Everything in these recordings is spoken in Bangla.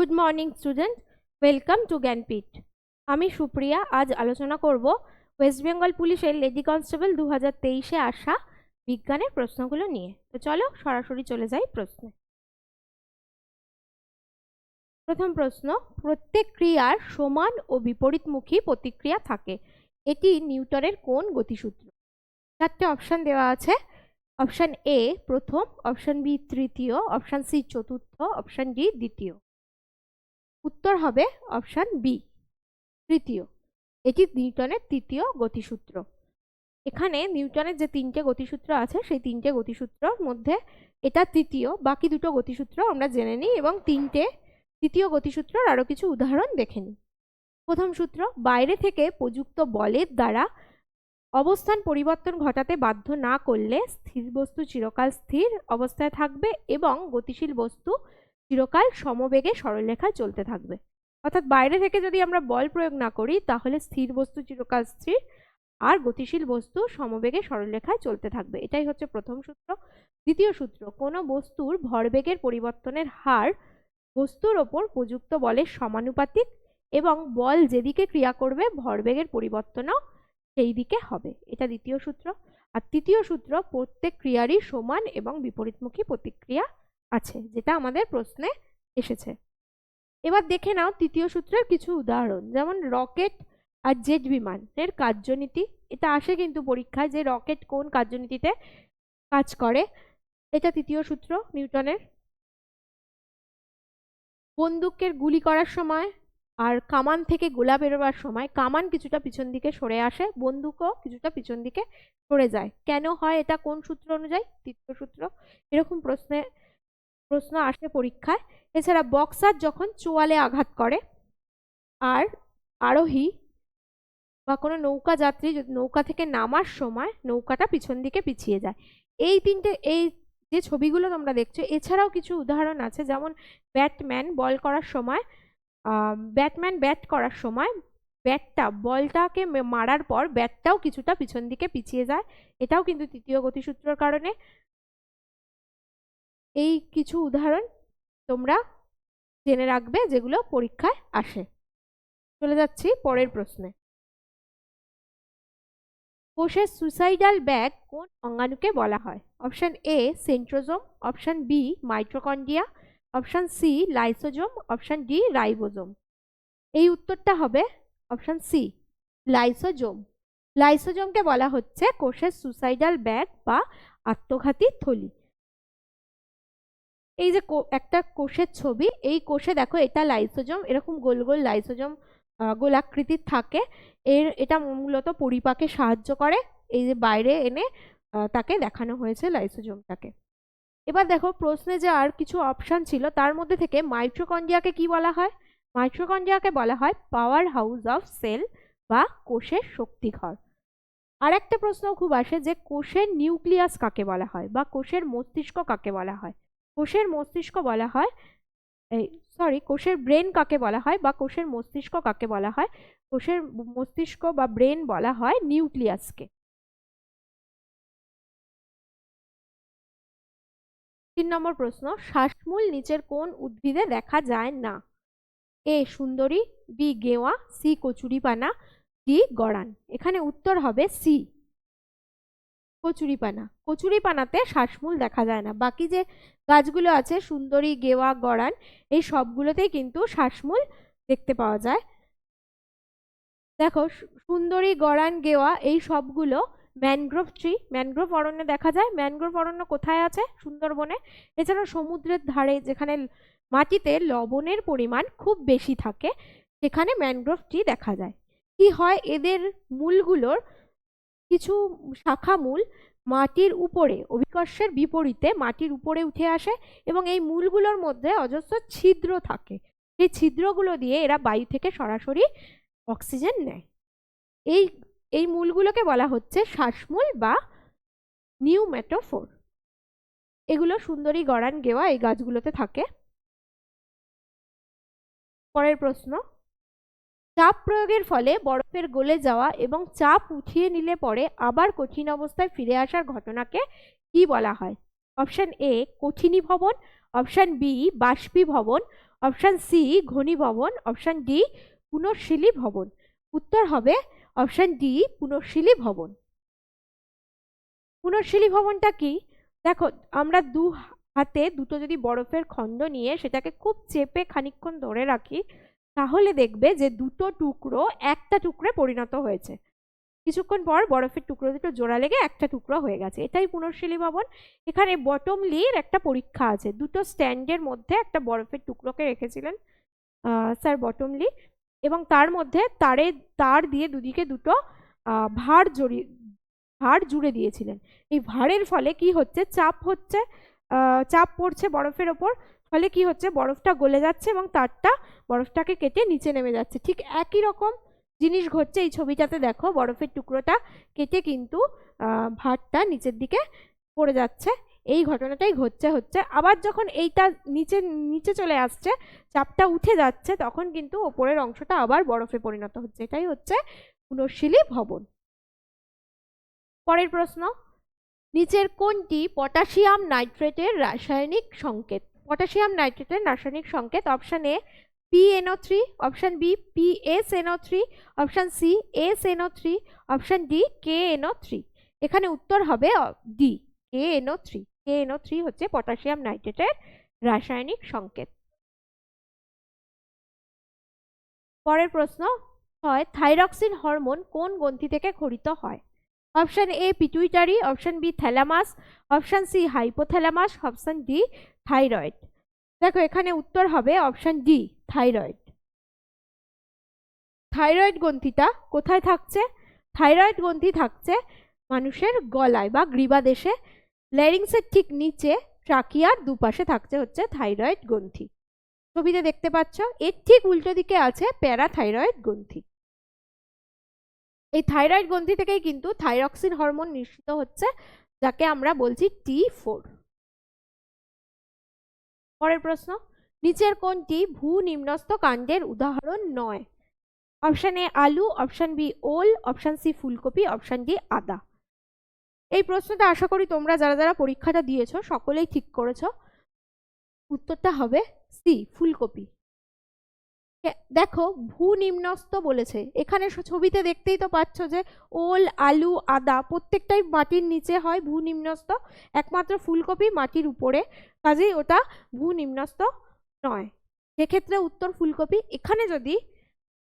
Good morning student welcome to Gyanpeeth আমি সুপ্রিয়া, আজ আলোচনা করব ওয়েস্ট বেঙ্গল পুলিশের লেডি কনস্টেবল দু হাজার তেইশে আসা বিজ্ঞানের প্রশ্নগুলো নিয়ে। তো চলো সরাসরি চলে যাই প্রশ্নে। প্রথম প্রশ্ন, প্রত্যেক ক্রিয়ার সমান ও বিপরীতমুখী প্রতিক্রিয়া থাকে। এটি নিউটনের কোন গতিসূত্র? চারটে অপশান দেওয়া আছে। অপশন এ প্রথম, অপশন বি তৃতীয়, অপশন সি চতুর্থ, অপশন ডি দ্বিতীয়। উত্তর হবে অপশান বি। তৃতীয়, এটি নিউটনের তৃতীয় গতিসূত্র। এখানে নিউটনের যে তিনটে গতিসূত্র আছে, সেই তিনটে গতিসূত্রর মধ্যে এটা তৃতীয়, বাকি দুটো গতিসূত্র আমরা জেনে নিই এবং তিনটে তৃতীয় গতিসূত্রর আরও কিছু উদাহরণ দেখে নিই। প্রথম সূত্র, বাইরে থেকে প্রযুক্ত বলের দ্বারা অবস্থান পরিবর্তন ঘটাতে বাধ্য না করলে স্থির বস্তু চিরকাল স্থির অবস্থায় থাকবে এবং গতিশীল বস্তু চিরকাল সমবেগে সরলরেখায় চলতে থাকবে। অর্থাৎ বাইরে থেকে যদি আমরা বল প্রয়োগ না করি, তাহলে স্থির বস্তু চিরকাল স্থির, আর গতিশীল বস্তু সমবেগে সরলরেখায় চলতে থাকবে। এটাই হচ্ছে প্রথম সূত্র। দ্বিতীয় সূত্র, কোনো বস্তুর ভরবেগের পরিবর্তনের হার বস্তুর ওপর প্রযুক্ত বলের সমানুপাতিক এবং বল যেদিকে ক্রিয়া করবে, ভরবেগের পরিবর্তনও সেই দিকে হবে। এটা দ্বিতীয় সূত্র। আর তৃতীয় সূত্র, প্রত্যেক ক্রিয়ারই সমান এবং বিপরীতমুখী প্রতিক্রিয়া আছে, যেটা আমাদের প্রশ্নে এসেছে। এবার দেখে নাও তৃতীয় সূত্রের কিছু উদাহরণ, যেমন রকেট আর জেট বিমানের কার্যনীতি। এটা আসে কিন্তু পরীক্ষায় যে রকেট কোন কার্যনীতিতে কাজ করে। এটা তৃতীয় সূত্র নিউটনের। বন্দুকের গুলি করার সময় আর কামান থেকে গোলা বেরোবার সময় কামান কিছুটা পিছন দিকে সরে আসে, বন্দুকও কিছুটা পিছন দিকে সরে যায়। কেন হয় এটা কোন সূত্র অনুযায়ী? তৃতীয় সূত্র। এরকম প্রশ্নে প্রশ্ন আসে পরীক্ষায়। এছাড়া বক্সার যখন চোয়ালে আঘাত করে, আর আরোহী বা কোনো নৌকা যাত্রী যদি নৌকা থেকে নামার সময় নৌকাটা পিছন দিকে পিছিয়ে যায়। এই তিনটে, এই যে ছবিগুলো তোমরা দেখছ, এছাড়াও কিছু উদাহরণ আছে। যেমন ব্যাটম্যান বল করার সময় ব্যাটম্যান ব্যাট করার সময় ব্যাটটা, বলটাকে মারার পর ব্যাটটাও কিছুটা পিছন দিকে পিছিয়ে যায়। এটাও কিন্তু তৃতীয় গতিসূত্রের কারণে। এই কিছু উদাহরণ তোমরা জেনে রাখবে যেগুলো পরীক্ষায় আসে। চলে যাচ্ছি পরের প্রশ্নে। কোষের সুসাইডাল ব্যাগ কোন অঙ্গাণুকে বলা হয়? Option A centrosome option B mitochondria option C lysosome option D ribosome এই উত্তরটা হবে অপশন সি লাইসোজোম লাইসোজোমকে বলা হচ্ছে কোষের সুসাইডাল ব্যাগ বা আত্মঘাতী থলি। এই যে একটা কোষের ছবি, এই কোষে দেখো এটা লাইসোজম, এরকম গোল গোল লাইসোজম গোলাকৃতির থাকে। এর, এটা মূলত পরিপাকে সাহায্য করে। এই যে বাইরে এনে তাকে দেখানো হয়েছে লাইসোজোমটাকে। এবার দেখো প্রশ্নে যে আর কিছু অপশান ছিল, তার মধ্যে থেকে মাইট্রোকন্ডিয়াকে কি বলা হয়? মাইট্রোকন্ডিয়াকে বলা হয় পাওয়ার হাউস অফ সেল বা কোষের শক্তিঘর। আর একটা প্রশ্ন খুব আসে যে কোষের নিউক্লিয়াস কাকে বলা হয় বা কোষের মস্তিষ্ক কাকে বলা হয়? কোষের মস্তিষ্ক বলা হয়, এই সরি কোষের ব্রেন কাকে বলা হয় বা কোষের মস্তিষ্ক কাকে বলা হয়? কোষের মস্তিষ্ক বা ব্রেন বলা হয় নিউক্লিয়াসকে। তিন নম্বর প্রশ্ন, শ্বাসমূল নিচের কোন উদ্ভিদে দেখা যায় না? এ, সুন্দরী, বি, গেওয়া, সি, কচুরিপানা, ডি, গড়ান। এখানে উত্তর হবে সি। কচুরিপানা। কচুরিপানাতে শ্বাসমূল দেখা যায় না। বাকি যে গাছগুলো আছে, সুন্দরী, গেওয়া গড়ান এই সবগুলোতেই কিন্তু শ্বাসমূল দেখতে পাওয়া যায়। দেখো সুন্দরী গড়ান গেওয়া, এই সবগুলো ম্যানগ্রোভ ট্রি। ম্যানগ্রোভ অরণ্যে দেখা যায়। ম্যানগ্রোভ অরণ্য কোথায় আছে? সুন্দরবনে। এছাড়া সমুদ্রের ধারে, যেখানে মাটিতে লবণের পরিমাণ খুব বেশি থাকে, সেখানে ম্যানগ্রোভ ট্রি দেখা যায়। কি হয়? এদের মূলগুলোর কিছু শাখা মূল মাটির উপরে, অভিকর্ষের বিপরীতে মাটির উপরে উঠে আসে এবং এই মূলগুলোর মধ্যে অজস্র ছিদ্র থাকে। সেই ছিদ্রগুলো দিয়ে এরা বায়ু থেকে সরাসরি অক্সিজেন নেয়। এই এই মূলগুলোকে বলা হচ্ছে শ্বাসমূল বা নিউমেটোফোর এগুলো সুন্দরী গড়ান গেওয়া এই গাছগুলোতে থাকে। পরের প্রশ্ন। চাপ প্রয়োগের ফলে বরফের গলে যাওয়া এবং চাপ উঠিয়ে নিলে পরে আবার কঠিন অবস্থায় ফিরে আসার ঘটনাকে কি বলা হয়? অপশন এ কঠিনী ভবন। অপশন বি বাষ্পীভবন। অপশান সি ঘনীভবন। অপশান ডি পুনর্শীলী ভবন। উত্তর হবে অপশান ডি পুনর্শীলী ভবন। পুনর্শীলী ভবনটা কি? দেখো, আমরা দু হাতে দুটো যদি বরফের খণ্ড নিয়ে সেটাকে খুব চেপে খানিকক্ষণ ধরে রাখি তাহলে দেখবে যে দুটো টুকরো একটা টুকরে পরিণত হয়েছে। কিছুক্ষণ পর বরফের টুকরো দুটো জোড়া লেগে একটা টুকরো হয়ে গেছে। এটাই পুনর্শীলী ভবন। এখানে বটম লির একটা পরীক্ষা আছে। দুটো স্ট্যান্ডের মধ্যে একটা বরফের টুকরোকে রেখেছিলেন স্যার বটম লি এবং তার মধ্যে তারে, তার দিয়ে দুদিকে দুটো ভাঁড় জড়িয়ে ভাঁড় জুড়ে দিয়েছিলেন। এই ভাঁড়ের ফলে কি হচ্ছে? চাপ হচ্ছে চাপ পড়ছে বরফের ওপর। ফলে কি হচ্ছে? বরফটা গলে যাচ্ছে এবং তারটা বরফটাকে কেটে নিচে নেমে যাচ্ছে। ঠিক একই রকম জিনিস ঘটছে এই ছবিটাতে, দেখো। বরফের টুকরোটা কেটে কিন্তু ভাঁড়টা নিচের দিকে পড়ে যাচ্ছে। এই ঘটনাটাই ঘটছে, হচ্ছে। আবার যখন এইটা নিচে নিচে চলে আসছে, চাপটা উঠে যাচ্ছে, তখন কিন্তু ওপরের অংশটা আবার বরফে পরিণত হচ্ছে। এটাই হচ্ছে পুনর্শীলী ভবন। পরের প্রশ্ন। নিচের কোনটি পটাশিয়াম নাইট্রেটের রাসায়নিক সংকেত? পটাশিয়াম নাইট্রেটের রাসায়নিক সংকেত option A PNO three option B PSNO three option C SNO three option D KNO three এখানে উত্তর হবে D KNO three KNO three হচ্ছে পটাশিয়াম নাইট্রেটের রাসায়নিক সংকেত। পরের প্রশ্ন, হয় থাইরক্সিন হরমোন কোন গ্রন্থি থেকে ক্ষরিত হয়? Option A pituitary option B thalamus option C hypothalamus option D thyroid দেখো, এখানে উত্তর হবে অপশন ডি থাইরয়েড থাইরয়েড গ্রন্থিটা কোথায় থাকছে? থাইরয়েড গ্রন্থি থাকছে মানুষের গলায় বা গ্রীবাদেশে। ল্যারিংসের ঠিক নিচে ট্রাকিয়ার দুপাশে থাকছে হচ্ছে থাইরয়েড গ্রন্থি। ছবিতে দেখতে পাচ্ছ, এর ঠিক উল্টো দিকে আছে প্যারাথাইরয়েড গ্রন্থি। এই থাইরয়েড গ্রন্থি থেকেই কিন্তু থাইরক্সিন হরমোন নিঃসৃত হচ্ছে, যাকে আমরা বলছি টি ফোর পরের প্রশ্ন, নিচের কোনটি ভূ নিম্নস্থ কাণ্ডের উদাহরণ নয়? অপশন এ আলু, অপশান বি ওল, অপশান সি ফুলকপি, অপশান ডি আদা। এই প্রশ্নটা আশা করি তোমরা যারা যারা পরীক্ষাটা দিয়েছ, সকলেই ঠিক করেছ। উত্তরটা হবে সি, ফুলকপি। দেখো ভূ নিম্নস্থ বলেছে। এখানে ছবিতে দেখতেই তো পাচ্ছ যে, ওল, আলু, আদা প্রত্যেকটাই মাটির নিচে হয় ভূ নিম্নস্থ একমাত্র ফুলকপি মাটির উপরে। কাজেই ওটা ভূ নিম্নস্থ নয়। সেক্ষেত্রে উত্তর ফুলকপি। এখানে যদি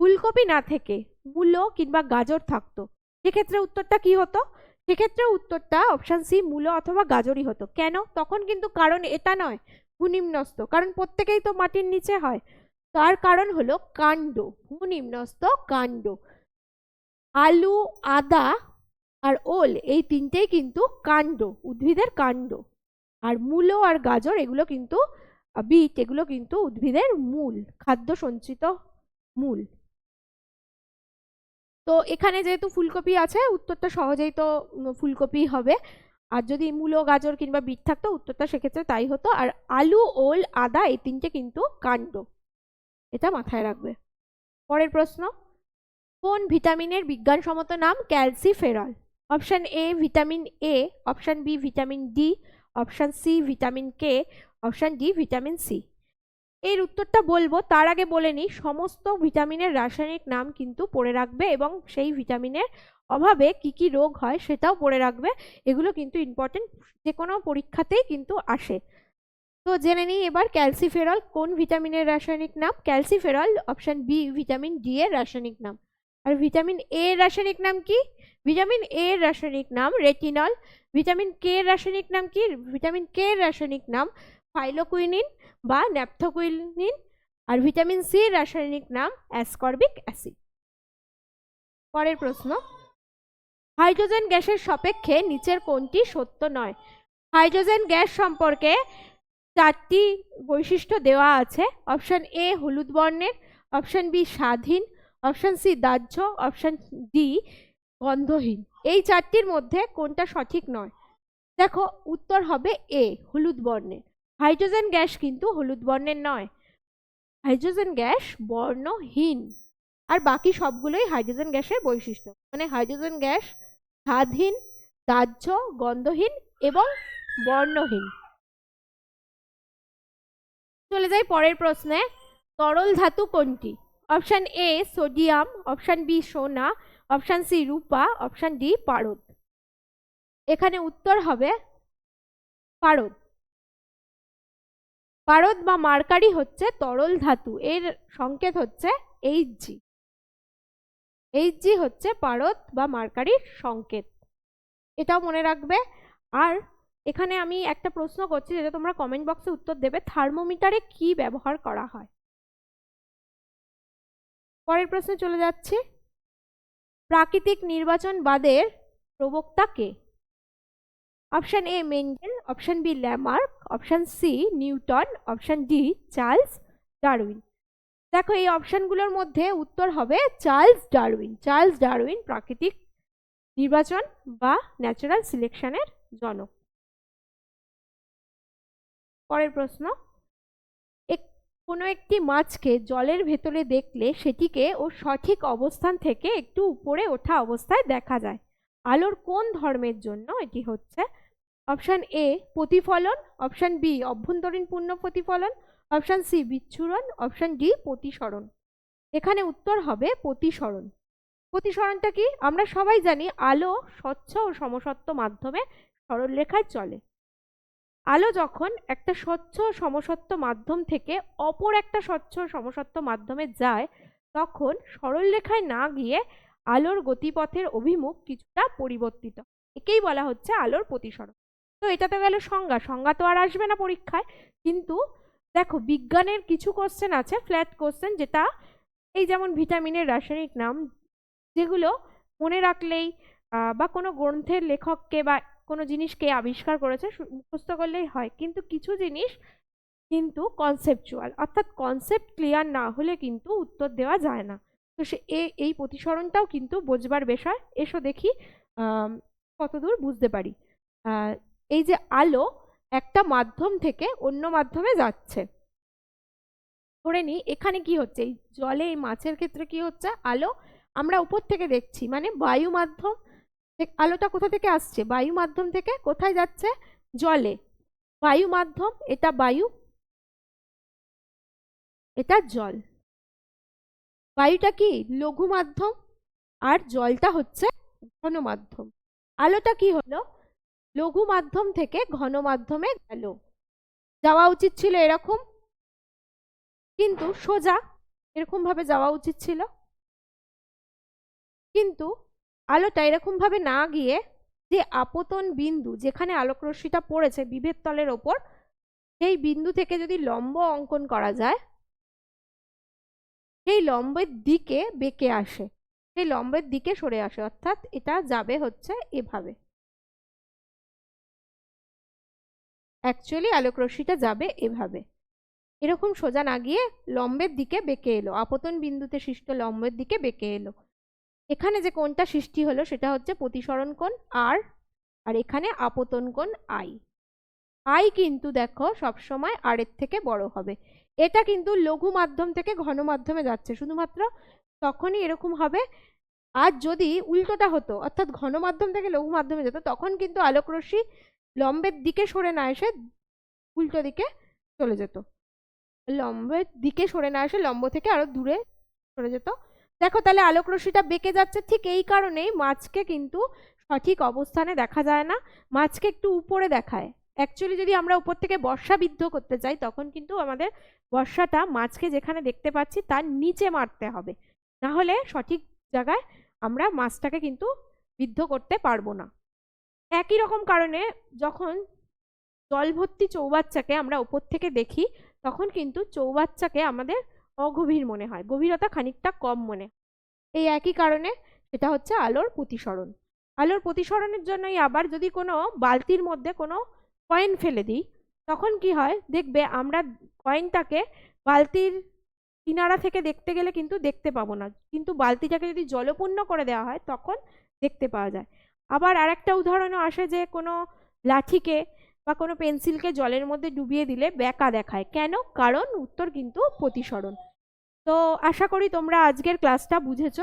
ফুলকপি না থেকে মূলো কিংবা গাজর থাকতো, সেক্ষেত্রে উত্তরটা কি হতো? সেক্ষেত্রে উত্তরটা অপশান সি মূলো অথবা গাজরই হতো। কেন? তখন কিন্তু কারণ এটা নয় ভূনিম্নস্থ কারণ প্রত্যেকেই তো মাটির নিচে হয়। তার কারণ হলো কাণ্ড ভূনিম্নস্থ কাণ্ড। আলু, আদা আর ওল এই তিনটেই কিন্তু কাণ্ড, উদ্ভিদের কাণ্ড। আর মূলো আর গাজর এগুলো কিন্তু বিট এগুলো কিন্তু উদ্ভিদের মূল, খাদ্য সঞ্চিত মূল। তো এখানে যেহেতু ফুলকপি আছে, উত্তরটা সহজেই তো ফুলকপি হবে। আর যদি মূলো, গাজর কিংবা বিট থাকতো, উত্তরটা সেক্ষেত্রে তাই হতো। আর আলু, ওল, আদা এই তিনটে কিন্তু কাণ্ড। এটা মাথায় রাখবে। পরের প্রশ্ন, কোন ভিটামিনের বিজ্ঞানসম্মত নাম calciferol? Option A vitamin A option B vitamin D option C vitamin K option D vitamin C এর উত্তরটা বলব, তার আগে বলে নিই, সমস্ত ভিটামিনের রাসায়নিক নাম কিন্তু পড়ে রাখবে এবং সেই ভিটামিনের অভাবে কি কি রোগ হয় সেটাও পড়ে রাখবে। এগুলো কিন্তু ইম্পর্টেন্ট যে কোনো পরীক্ষাতেই কিন্তু আসে। তো জেনে নিই এবার ক্যালসিফেরল কোন ভিটামিনের রাসায়নিক নাম? Calciferol option B vitamin D এর রাসায়নিক নাম। আর ভিটামিন এ এর রাসায়নিক নাম কি? ভিটামিন এ এর রাসায়নিক নাম রেটিনল। ভিটামিন কে এর রাসায়নিক নাম কি? ভিটামিন কে এর রাসায়নিক নাম ফাইলোকুইনিন বা ন্যাপথোকুইনিন। আর ভিটামিন সি এর রাসায়নিক নাম অ্যাসকর্বিক অ্যাসিড। পরের প্রশ্ন। হাইড্রোজেন গ্যাসের সাপেক্ষে নিচের কোনটি সত্য নয়? হাইড্রোজেন গ্যাস সম্পর্কে চারটি বৈশিষ্ট্য দেওয়া আছে। অপশন এ হলুদ বর্ণের, অপশন বি স্বাধীন, অপশন সি দাহ্য, অপশন ডি গন্ধহীন। এই চারটির মধ্যে কোনটা সঠিক নয়? দেখো, উত্তর হবে এ, হলুদ বর্ণের। হাইড্রোজেন গ্যাস কিন্তু হলুদ বর্ণের নয়। হাইড্রোজেন গ্যাস বর্ণহীন। আর বাকি সবগুলোই হাইড্রোজেন গ্যাসের বৈশিষ্ট্য। মানে হাইড্রোজেন গ্যাস স্বাধীন, দাহ্য, গন্ধহীন এবং বর্ণহীন। চলে যাই পরের প্রশ্নে। তরল ধাতু কোনটি? Option A sodium, option B সোনা, অপশান সি রূপা, অপশান ডি পারদ। এখানে উত্তর হবে পারদ। পারদ বা মার্কারি হচ্ছে তরল ধাতু, এর সংকেত হচ্ছে এইচ জি এইচ জি হচ্ছে পারদ বা মার্কারির সংকেত। এটাও মনে রাখবে। আর এখানে আমি একটা প্রশ্ন করছি যেটা তোমরা কমেন্ট বক্সে উত্তর দেবে থার্মোমিটারে কি ব্যবহার করা হয়? পরের প্রশ্নে চলে যাচ্ছি। প্রাকৃতিক নির্বাচনবাদের প্রবক্তা কে? Option A Mendel option B Lamarck, option C Newton, option D Charles Darwin. দেখো এই অপশানগুলোর মধ্যে উত্তর হবে চার্লস ডারউইন। চার্লস ডারউইন প্রাকৃতিক নির্বাচন বা ন্যাচারাল সিলেকশনের জনক। পরের প্রশ্ন। এক- কোনো একটি মাছকে জলের ভেতরে দেখলে সেটিকে ওর সঠিক অবস্থান থেকে একটু উপরে ওঠা অবস্থায় দেখা যায়। আলোর কোন ধর্মের জন্য এটি হচ্ছে? অপশন এ, প্রতিফলন। অপশন বি, অভ্যন্তরীণ পূর্ণ প্রতিফলন। অপশন সি, বিচ্ছুরণ। অপশন ডি, প্রতিসরণ। এখানে উত্তর হবে প্রতিসরণ। প্রতিসরণটা কি? আমরা সবাই জানি আলো স্বচ্ছ ও সমসত্ব মাধ্যমে সরলরেখায় চলে। আলো যখন একটা স্বচ্ছ সমসত্ব মাধ্যম থেকে অপর একটা স্বচ্ছ সমসত্ব মাধ্যমে যায়, তখন সরলরেখায় না গিয়ে আলোর গতিপথের অভিমুখ কিছুটা পরিবর্তিত। একেই বলা হচ্ছে আলোর প্রতিসরণ। তো এটা তো গেল সংজ্ঞা। সংজ্ঞা তো আর আসবে না পরীক্ষায়। কিন্তু দেখো, বিজ্ঞানের কিছু কোশ্চেন আছে ফ্ল্যাট কোশ্চেন যেটা এই যেমন ভিটামিনের রাসায়নিক নাম, যেগুলো মনে রাখলেই বা কোনো গ্রন্থের লেখককে বা কোনো জিনিসকে আবিষ্কার করেছে মুখস্থ করলেই হয়। কিন্তু কিছু জিনিস কিন্তু কনসেপচুয়াল অর্থাৎ কনসেপ্ট ক্লিয়ার না হলে কিন্তু উত্তর দেওয়া যায় না। তো সে এই প্রতিসরণটাও কিন্তু বোঝবার বিষয়। এসো দেখি কতদূর বুঝতে পারি। এই যে আলো একটা মাধ্যম থেকে অন্য মাধ্যমে যাচ্ছে। ধরে নিই, এখানে কি হচ্ছে? এই জলে, এই মাছের ক্ষেত্রে কি হচ্ছে? আলো, আমরা উপর থেকে দেখছি। মানে বায়ু মাধ্যম আলোটা কোথা থেকে আসছে? বায়ু মাধ্যম থেকে? কোথায় যাচ্ছে? জলে। বায়ু মাধ্যম, এটা বায়ু। এটা জল। বায়ুটা কি? লঘু মাধ্যম। আর জলটা হচ্ছে ঘন মাধ্যম। আলোটা কি হলো? লঘু মাধ্যম থেকে ঘন মাধ্যমে গেল। যাওয়া উচিত ছিল এরকম। কিন্তু সোজা এরকম ভাবে যাওয়া উচিত ছিল। কিন্তু আলোটা এরকমভাবে না গিয়ে যে আপতন বিন্দু যেখানে আলোকরশ্মিটা পড়েছে বিভেদ তলের ওপর, সেই বিন্দু থেকে যদি লম্ব অঙ্কন করা যায়, সেই লম্বের দিকে বেঁকে আসে, সেই লম্বের দিকে সরে আসে, অর্থাৎ এটা যাবে হচ্ছে এভাবে। অ্যাকচুয়ালি আলোকরশ্মিটা যাবে এভাবে। এরকম সোজা না গিয়ে লম্বের দিকে বেঁকে এলো, আপতন বিন্দুতে সৃষ্ট লম্বের দিকে বেঁকে এলো। এখানে যে কোণটা সৃষ্টি হলো সেটা হচ্ছে প্রতিসরণ কোণ আর আর এখানে আপতন কোণ আই। আই কিন্তু দেখো সবসময় আর এর থেকে বড় হবে। এটা কিন্তু লঘু মাধ্যম থেকে ঘন মাধ্যমে যাচ্ছে। শুধুমাত্র তখনই এরকম হবে। আর যদি উল্টোটা হতো, অর্থাৎ ঘন মাধ্যম থেকে লঘু মাধ্যমে যেত, তখন কিন্তু আলোকরশ্মি লম্বের দিকে সরে না এসে উল্টো দিকে চলে যেত। লম্বের দিকে সরে না এসে লম্ব থেকে আরও দূরে সরে যেত। দেখো তাহলে আলোকরশ্মিটা বেঁকে যাচ্ছে ঠিক এই কারণেই মাছকে কিন্তু সঠিক অবস্থানে দেখা যায় না, মাছকে একটু উপরে দেখায়। অ্যাকচুয়ালি যদি আমরা উপর থেকে বর্ষা বিদ্ধ করতে চাই তখন কিন্তু আমাদের বর্ষাটা মাছকে যেখানে দেখতে পাচ্ছি তার নিচে মারতে হবে। না হলে সঠিক জায়গায় আমরা মাছটাকে কিন্তু বিদ্ধ করতে পারব না। একই রকম কারণে যখন জল ভর্তি চৌবাচ্চাকে আমরা উপর থেকে দেখি, তখন কিন্তু চৌবাচ্চাকে আমাদের অগভীর মনে হয়, গভীরতা খানিকটা কম মনে এই একই কারণে সেটা হচ্ছে আলোর প্রতিসরণ। আলোর প্রতিসরণের জন্যই আবার যদি কোনো বালতির মধ্যে কোনো কয়েন ফেলে দিই, তখন কি হয়? দেখবে আমরা কয়েনটাকে বালতির কিনারা থেকে দেখতে গেলে কিন্তু দেখতে পাবো না। কিন্তু বালতিটাকে যদি জলপূর্ণ করে দেওয়া হয়, তখন দেখতে পাওয়া যায়। আবার আরেকটা উদাহরণও আসে যে কোনো লাঠিকে বা কোনো পেন্সিলকে জলের মধ্যে ডুবিয়ে দিলে ব্যাকা দেখায়। কেন? কারণ উত্তর কিন্তু প্রতিসরণ। তো আশা করি তোমরা আজকের ক্লাসটা বুঝেছ।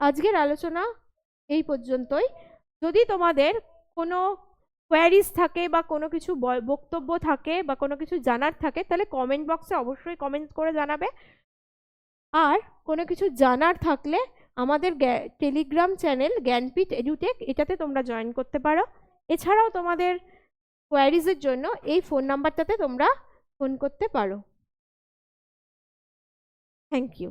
আজকের আলোচনা এই পর্যন্তই। যদি তোমাদের কোনো কোয়ারিজ থাকে বা কোনো কিছু বক্তব্য থাকে বা কোনো কিছু জানার থাকে, তাহলে কমেন্ট বক্সে অবশ্যই কমেন্ট করে জানাবে। আর কোনো কিছু জানার থাকলে আমাদের টেলিগ্রাম চ্যানেল জ্ঞানপীঠ এডুটেক এটাতে তোমরা জয়েন করতে পারো। এছাড়াও তোমাদের কোয়ারিজের জন্য এই ফোন নাম্বারটাতে তোমরা ফোন করতে পারো। Thank you